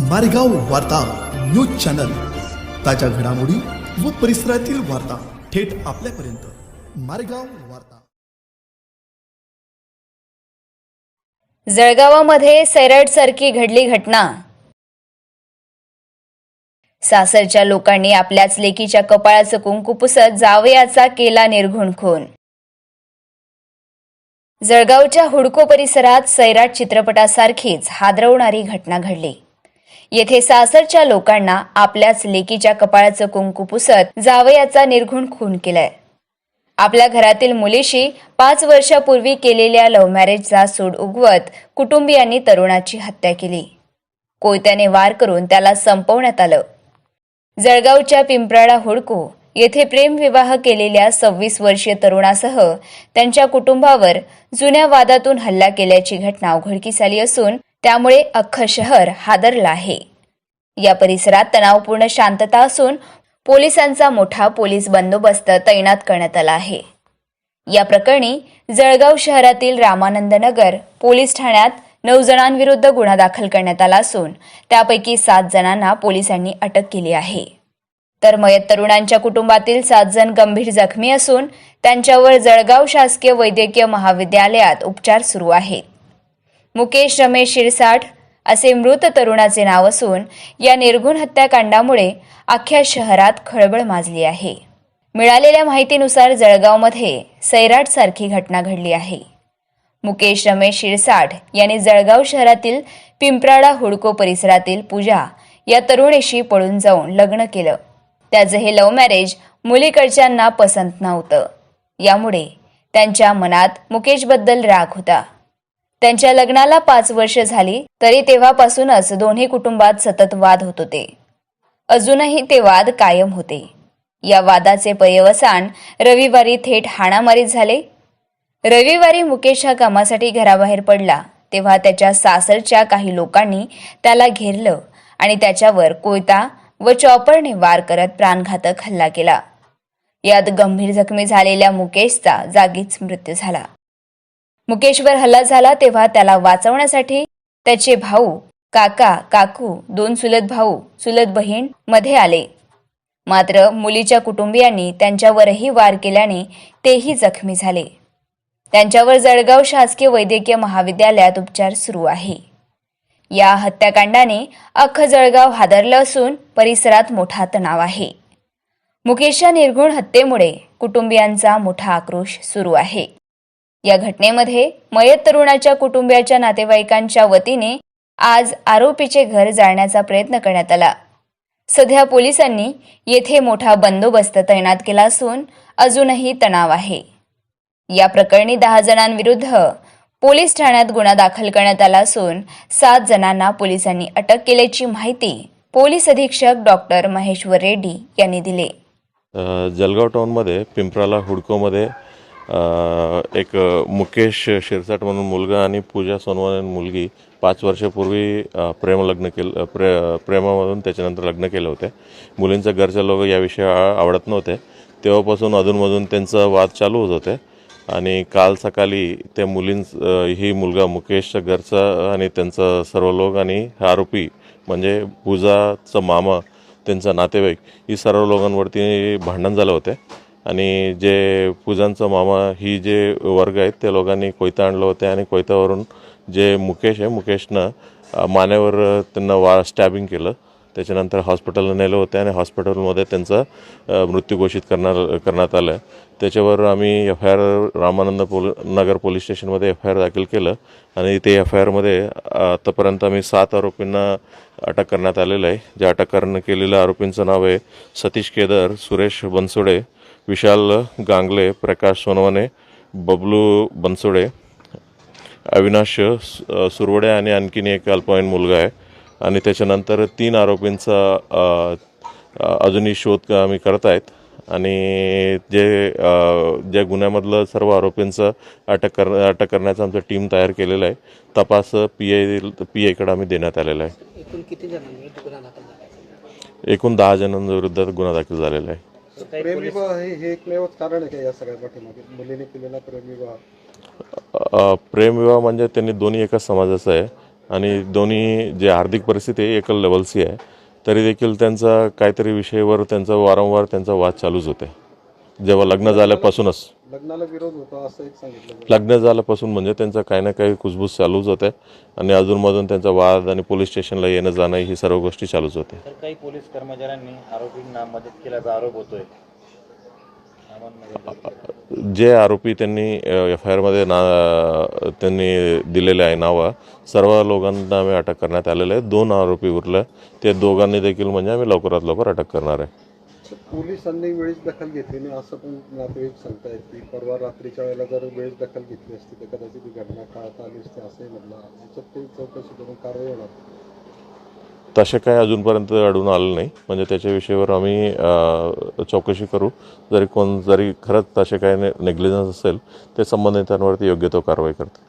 मारेगाव वार्ता news channel. ताज्या घडामोडी व परिसरातील वार्ता थेट आपल्यापर्यंत. मारेगाव वार्ता. जळगावामध्ये सैराटसारखी घडली घटना. सासरच्या लोकांनी आपल्याच लेकीच्या कपाळाचं कुंकू पुसत जावयाचा केला निर्घुण खून. जळगावच्या हुडको परिसरात सैराट चित्रपटासारखीच हादरवणारी घटना घडली. येथे सासरच्या लोकांना आपल्याच लेकीच्या कपाळाचं कुंकू पुसत जावयाचा निर्घुण खून केलाय. आपल्या घरातील मुलीशी पाच वर्षापूर्वी केलेल्या लव्ह मॅरेजचा सूड उगवत कुटुंबियांनी तरुणाची हत्या केली. कोयत्याने वार करून त्याला संपवण्यात आलं. जळगावच्या पिंपराळा हुडको येथे प्रेमविवाह केलेल्या सव्वीस वर्षीय तरुणासह त्यांच्या कुटुंबावर जुन्या वादातून हल्ला केल्याची घटना उघडकीस आली असून त्यामुळे अख्खं शहर हादरलं आहे. या परिसरात तणावपूर्ण शांतता असून पोलिसांचा मोठा पोलीस बंदोबस्त तैनात करण्यात आला आहे. या प्रकरणी जळगाव शहरातील रामानंद नगर पोलीस ठाण्यात नऊ जणांविरुद्ध गुन्हा दाखल करण्यात आला असून त्यापैकी सात जणांना पोलिसांनी अटक केली आहे. तर मयत तरुणांच्या कुटुंबातील सात जण गंभीर जखमी असून त्यांच्यावर जळगाव शासकीय वैद्यकीय महाविद्यालयात उपचार सुरू आहेत. मुकेश रमेश शिरसाठ असे मृत तरुणाचे नाव असून या निर्गुण हत्याकांडामुळे अख्ख्या शहरात खळबळ माजली आहे. मिळालेल्या माहितीनुसार जळगावमध्ये सैराट सारखी घटना घडली आहे. मुकेश रमेश शिरसाठ यांनी जळगाव शहरातील पिंपराडा हुडको परिसरातील पूजा या तरुणीशी पळून जाऊन लग्न केलं. त्याचं हे लव्ह मॅरेज मुलीकडच्यांना पसंत नव्हतं. यामुळे त्यांच्या मनात मुकेशबद्दल राग होता. त्यांच्या लग्नाला पाच वर्ष झाली तरी तेव्हापासूनच दोन्ही कुटुंबात सतत वाद होत होते. अजूनही ते वाद कायम होते. या वादाचे पर्यवसान रविवारी थेट हाणामारीत झाले. रविवारी मुकेश हा कामासाठी घराबाहेर पडला तेव्हा त्याच्या सासरच्या काही लोकांनी त्याला घेरलं आणि त्याच्यावर कोयता व चॉपरने वार करत प्राणघातक हल्ला केला. यात गंभीर जखमी झालेल्या मुकेशचा जागीच मृत्यू झाला. मुकेशवर हल्ला झाला तेव्हा त्याला वाचवण्यासाठी त्याचे भाऊ काका काकू दोन चुलत भाऊ चुलत बहीणमध्ये आले. मात्र मुलीच्या कुटुंबियांनी त्यांच्यावरही वार केल्याने तेही जखमी झाले. त्यांच्यावर जळगाव शासकीय वैद्यकीय महाविद्यालयात उपचार सुरू आहे. या हत्याकांडाने अख्खं जळगाव हादरलं असून परिसरात मोठा तणाव आहे. मुकेशच्या निर्घुण हत्येमुळे कुटुंबियांचा मोठा आक्रोश सुरू आहे. या घटनेमध्ये मयत तरुणाच्या कुटुंबियाच्या नातेवाईकांच्या वतीने आज आरोपीचे घर जाळण्याचा प्रयत्न करण्यात आला. सध्या पोलिसांनी येथे मोठा बंदोबस्त तैनात केला असून अजूनही तणाव आहे. या प्रकरणी दहा जणांविरुद्ध पोलीस ठाण्यात गुन्हा दाखल करण्यात आला असून सात जणांना पोलिसांनी अटक केल्याची माहिती पोलीस अधीक्षक डॉक्टर महेश्वर रेड्डी यांनी दिली. जलगाव टाऊनमध्ये पिंपराला हुडकोमध्ये एक मुकेश शिरसाट म्हणून मुलगा आणि पूजा सोनवान मुलगी पाच वर्षापूर्वी प्रेमलग्न केलं प्रे प्रेमामधून त्याच्यानंतर लग्न केलं होते. मुलींचं घरच्या लोक याविषयी आवडत नव्हते. तेव्हापासून अधूनमधून त्यांचा वाद चालू होत होते. आणि काल सकाळी त्या मुलींच ही मुलगा मुकेशच्या घरचा आणि त्यांचा सर्व लोक आणि आरोपी म्हणजे पूजाचा मामा त्यांचा नातेवाईक ही सर्व लोकांवरती भांडण झालं होते. आणि जे पूजांचं मामा ही जे वर्ग आहेत त्या लोकांनी कोयता आणलं होते आणि कोयतावरून जे मुकेश आहे मुकेशनं मानेवर त्यांना वा स्टॅबिंग केलं. त्याच्यानंतर हॉस्पिटलला नेलं होतं आणि हॉस्पिटलमध्ये त्यांचा मृत्यू घोषित करणार करण्यात आलं. आहे त्याच्यावर आम्ही एफ आय आर रामानंद पोल नगर पोलीस स्टेशनमध्ये एफ आय आर दाखल केलं. आणि ते एफ आय आरमध्ये आतापर्यंत आम्ही सात आरोपींना अटक करण्यात आलेलं आहे. ज्या अटक करणं केलेल्या आरोपींचं नाव आहे सतीश केदर सुरेश बनसोडे विशाल गांगले प्रकाश सोनवणे बबलू बनसोडे अविनाश सुरवडे आणि आणखीन एक अल्पवयीन मुलगा आहे. आणि त्याच्यानंतर तीन आरोपींचा अजूनही शोध आम्ही करत आहेत. आणि जे ज्या गुन्ह्यामधलं सर्व आरोपींचं अटक कर अटक करण्याचं आमचं टीम तयार केलेलं आहे. तपास पी आय पी आयकडे आम्ही देण्यात आलेला आहे. एकूण किती एकूण दहा जणांविरुद्ध गुन्हा दाखल झालेला आहे. प्रेमविवाह हे हे एकमेवच कारण आहे का या सगळ्या पाठीमागे मुलीने केलेला प्रेमविवाह अ, प्रेमविवाह म्हणजे त्यांनी दोन्ही एकाच समाजाचं आहे आणि दोन्ही जे आर्थिक परिस्थिती आहे एकल लेवलची आहे तरी देखील त्यांचा काहीतरी विषयावर त्यांचा वारंवार त्यांचा वाद चालूच होते. जेव्हा लग्न झाल्यापासूनच. लग्नाला विरोध होता असं एक सांगितलं. लग्न झाल्यापासून म्हणजे त्यांचा काही ना काही कुसबूस चालूच होते आणि अजूनमधून त्यांचा वाद आणि पोलीस स्टेशनला येणं जाणं ही सर्व गोष्टी चालूच होते. तर काही पोलीस कर्मचाऱ्यांनी आरोपींना मदत केल्याचा आरोप होतोय. जे आरोपी त्यांनी एफ आय आरमध्ये ना त्यांनी दिलेले आहे नावं सर्व लोकांना आम्ही अटक करण्यात आलेले आहे. दोन आरोपी उरले. ते दोघांनी देखील म्हणजे आम्ही लवकरात लवकर अटक करणार आहे. पोलिसांनी वेळीच दखल घेतली नाही असं पण नातेवाईक सांगतायत की परवा रात्रीच्या वेळेला जर वेळेस दखल घेतली असती तर कदाचित ही घटना टाळता आली असते असंही म्हटलं. याच्यात ते चौकशी करून कारवाई होणार. तसे काय अजूनपर्यंत अडून आलं नाही. म्हणजे त्याच्या विषयावर आम्ही चौकशी करू. जरी कोण जरी खरंच तसे काय नेग्लिजन्स असेल ते संबंधितांवरती योग्य तो कारवाई करते